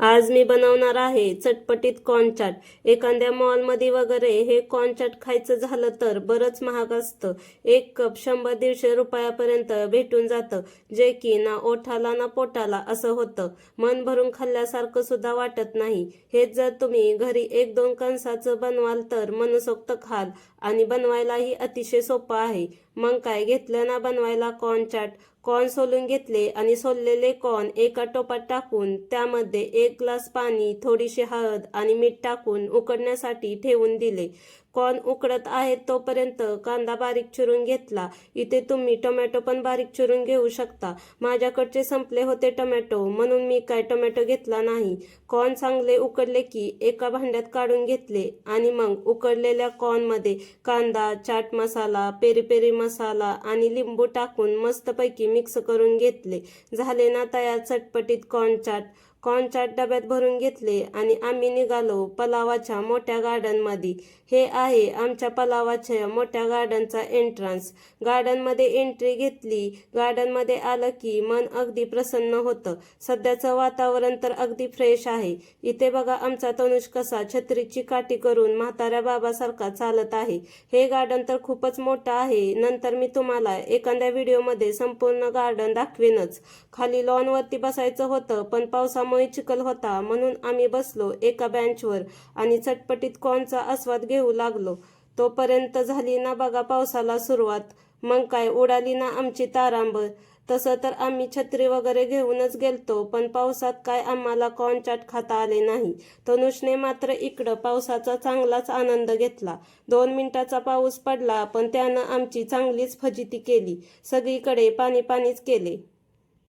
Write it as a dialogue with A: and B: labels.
A: आज मी बनवणार आहे चटपटीत कॉर्न चाट एखाद्या मॉलमध्ये वगैरे हे कॉर्न चाट खायचं झालं तर बरंच महाग असतं. एक कप शंभर दीडशे रुपयापर्यंत भेटून जातं. जे की ना ओठाला ना पोटाला असं होतं. मन भरून खाल्ल्यासारखं सुद्धा वाटत नाही. हेच जर तुम्ही घरी एक दोन कणसाचं बनवाल तर मनसोक्त खाल. आणि बनवायलाही अतिशय सोपं आहे. मग काय घेतलं ना बनवायला कॉर्न चाट कॉर्न सोलून घेतले आणि सोललेले कॉर्न एका टोपात टाकून त्यामध्ये एक ग्लास पाणी थोडीशी हळद आणि मीठ टाकून उकडण्यासाठी ठेवून दिले. कॉर्न उकडत आहेत तोपर्यंत कांदा बारीक चिरून घेतला. इथे तुम्ही टोमॅटो पण बारीक चिरून घेऊ शकता. माझ्याकडचे संपले होते टोमॅटो म्हणून मी काय टोमॅटो घेतला नाही. कॉर्न चांगले उकडले की एका भांड्यात काढून घेतले आणि मग उकडलेल्या कॉर्नमध्ये कांदा चाट मसाला पेरी पेरी मसाला आणि लिंबू टाकून मस्तपैकी मिक्स करून घेतले. झाले ना तयार चटपटीत कॉर्न चाट कॉनच्या डब्यात भरून घेतले आणि आम्ही निघालो पलावाच्या मोठ्या गार्डनमध्ये. हे आहे आमच्या पलावाच्या मोठ्या गार्डनचा एंट्रन्स गार्डनमध्ये एंट्री घेतली. गार्डनमध्ये आलं की मन अगदी प्रसन्न होतं. सध्याचं वातावरण तर अगदी फ्रेश आहे. इथे बघा आमचा तनुष कसा छत्रीची काठी करून म्हाताऱ्या बाबासारखा चालत आहे. हे गार्डन तर खूपच मोठं आहे. नंतर मी तुम्हाला एखाद्या व्हिडिओमध्ये संपूर्ण गार्डन दाखवेनच. खाली लॉनवरती बसायचं होतं पण पावसामुळे चिखल होता. म्हणून आम्ही बसलो एका बेंचवर आणि चटपटीत कॉनचा आस्वाद घेऊ लागलो. तोपर्यंत झाली ना बघा पावसाला सुरुवात. मग काय उडाली ना आमची तारांब. तसं तर आम्ही छत्री वगैरे घेऊनच गेलतो पण पावसात काय आम्हाला कॉन चाट खाता आले नाही. तनुषने मात्र इकडं पावसाचा चांगलाच आनंद घेतला. दोन मिनिटाचा पाऊस पडला पण त्यानं आमची चांगलीच फजिती केली. सगळीकडे पाणी पाणीच केले.